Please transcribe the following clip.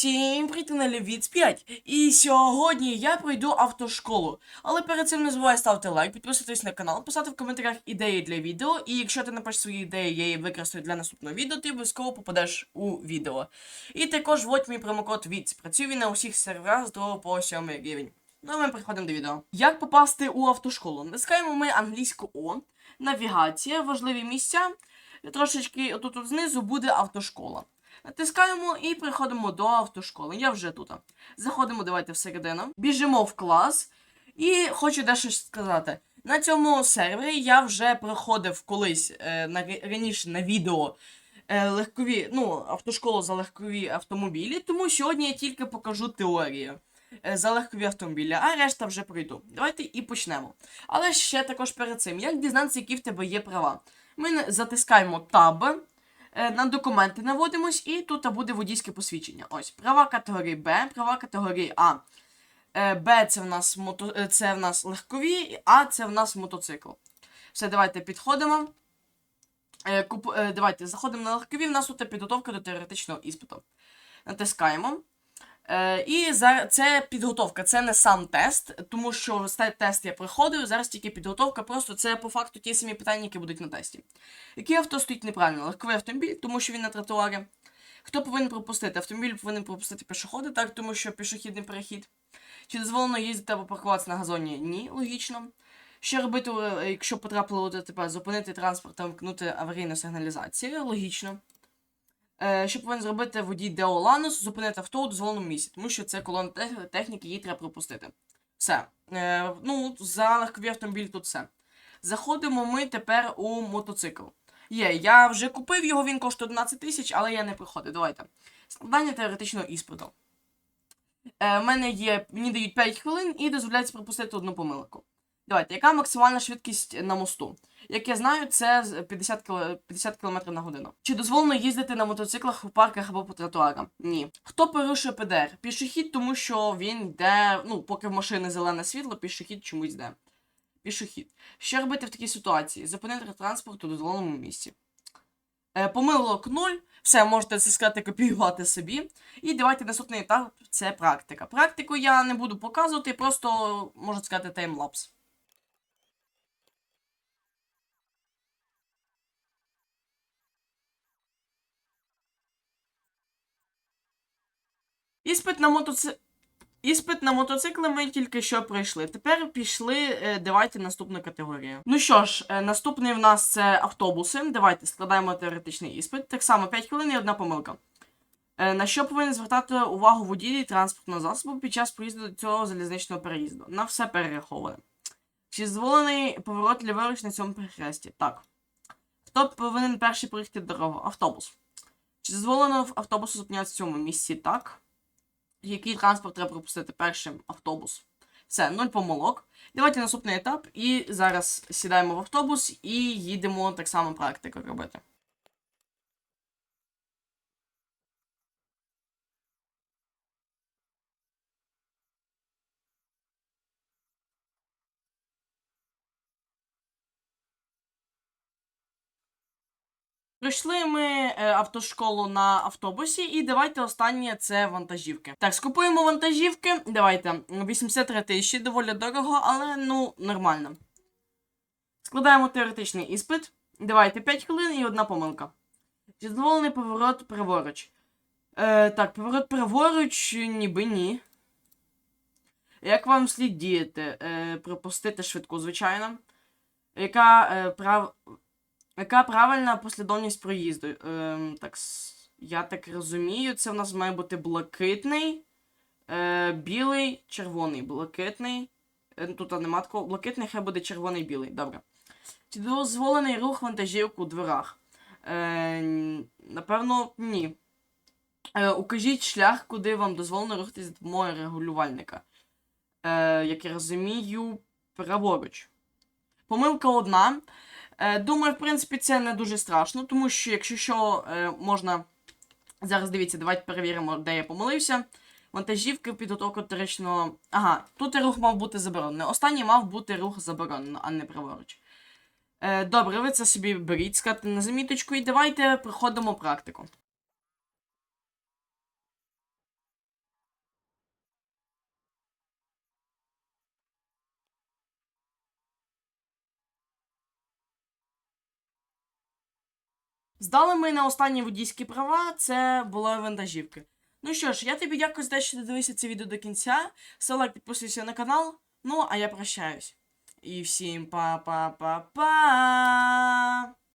Всім привіт на Левіц 5. І сьогодні я пройду автошколу. Але перед цим не забувай ставити лайк, підписуватись на канал, писати в коментарях ідеї для відео. І якщо ти напишеш свої ідеї, я її використаю для наступного відео, ти обов'язково попадеш у відео. І також вводь мій промокод ВІЦ. Працює він на усіх серверах з 2 по 7 рівень. Ну, а ми переходимо до відео. Як попасти у автошколу? Натискаємо ми англійську О, навігація, важливі місця. Трошечки отут от знизу буде автошкола. Натискаємо і приходимо до автошколи. Я вже тут. Заходимо, давайте всередину. Біжимо в клас. І хочу дещо сказати. На цьому сервері я вже проходив колись е, на, раніше на відео е, легкові, ну, автошколу за легкові автомобілі, тому сьогодні я тільки покажу теорію е, за легкові автомобілі, а решта вже пройду. Давайте і почнемо. Але ще також перед цим, як дізнатися, які в тебе є права? Ми затискаємо е, на документи наводимось, і тут буде водійське посвідчення. Ось, права категорії Б, права категорії А. Е, Б це в нас мото... е, це в нас легкові, А це в нас мотоцикл. Все, давайте підходимо. Е, куп... е, давайте заходимо на легкові. В нас тут підготовка до теоретичного іспиту. Натискаємо. Е, і за... це підготовка, це не сам тест, тому що тест я проходив, зараз тільки підготовка, просто це по факту ті самі питання, які будуть на тесті. Який авто стоїть неправильно? Легковий автомобіль, тому що він на тротуарі. Хто повинен пропустити? Автомобіль повинен пропустити пішоходи, так, тому що пішохідний перехід. Чи дозволено їздити або паркуватися на газоні? Ні, логічно. Що робити, е, якщо потрапило у ДТП? Зупинити транспорт та вмкнути аварійну сигналізацію? Логічно. Е, що повинен зробити водій Део Ланус? Зупинити авто у дозволеному місці, тому що це колона техніки, її треба пропустити. Все. Е, ну, за легкові автомобілі тут все. Заходимо ми тепер у мотоцикл. Є, я вже купив його, він коштує 11 тисяч, але я не приходив. Давайте. Складання теоретичного іспиту. Е, мене є, мені дають 5 хвилин і дозволяється пропустити одну помилку. Давайте, яка максимальна швидкість на мосту? Як я знаю, це 50 км, 50 км на годину. Чи дозволено їздити на мотоциклах у парках або по тротуарам? Ні. Хто порушує ПДР? Пішохід, тому що він йде, ну, поки в машини зелене світло, пішохід чомусь йде. Пішохід. Що робити в такій ситуації? Зупинити транспорт у дозволеному місці. Е, помилок 0. Все, можете це сказати, копіювати собі. І давайте наступний етап це практика. Практику я не буду показувати, просто можу сказати таймлапс. Іспит на мотоци... Іспит на мотоцикли ми тільки що пройшли. Тепер пішли, е, давайте наступну категорію. Ну що ж, е, наступний в нас це автобуси. Давайте складаємо теоретичний іспит. Так само 5 хвилин і одна помилка. Е, На що повинен звертати увагу водій транспортного засобу під час проїзду до цього залізничного переїзду? На все перераховує. Чи дозволений поворот ліворуч на цьому перехресті? Так. Хто повинен перший проїхати дорогу? Автобус. Чи дозволено автобусу зупинятися в цьому місці? Так. Який транспорт треба пропустити першим? Автобус. Все, нуль помилок. Давайте наступний етап. І зараз сідаємо в автобус і їдемо так само практику робити. Пройшли ми е, автошколу на автобусі, і давайте останнє це вантажівки. Так, скупуємо вантажівки. Давайте 83 тисячі, доволі дорого, але ну нормально. Складаємо теоретичний іспит. Давайте 5 хвилин і одна помилка. Дозволений поворот праворуч? Е, так, поворот праворуч, ніби ні. Як вам слід діяти? Е, пропустити швидку, звичайно. Яка е, прав... Яка правильна послідовність проїзду? Ем, так, я так розумію, це в нас має бути блакитний, е, білий, червоний, блакитний. Е, тут нема такого. Блакитний, хай буде червоний, білий. Добре. Чи дозволений рух вантажівок у дверах? Е, напевно, ні. Е, укажіть шлях, куди вам дозволено рухатись за допомогою регулювальника. Е, як я розумію, праворуч. Помилка одна. Е, Думаю, в принципі, це не дуже страшно, тому що, якщо що, е, можна. Зараз дивіться, давайте перевіримо, де я помилився. Вантажівки, підготовка вторичного. Ага, тут рух мав бути заборонений. Останній мав бути рух заборонено, а не праворуч. Е, добре, ви це собі беріть, скати на заміточку, і давайте проходимо практику. Здали ми на останні водійські права, це були вантажівки. Ну що ж, я тобі дякую за те, що ти дивився це відео до кінця. Лайк, підписуйся на канал. Ну, а я прощаюсь. І всім па-па-па-па.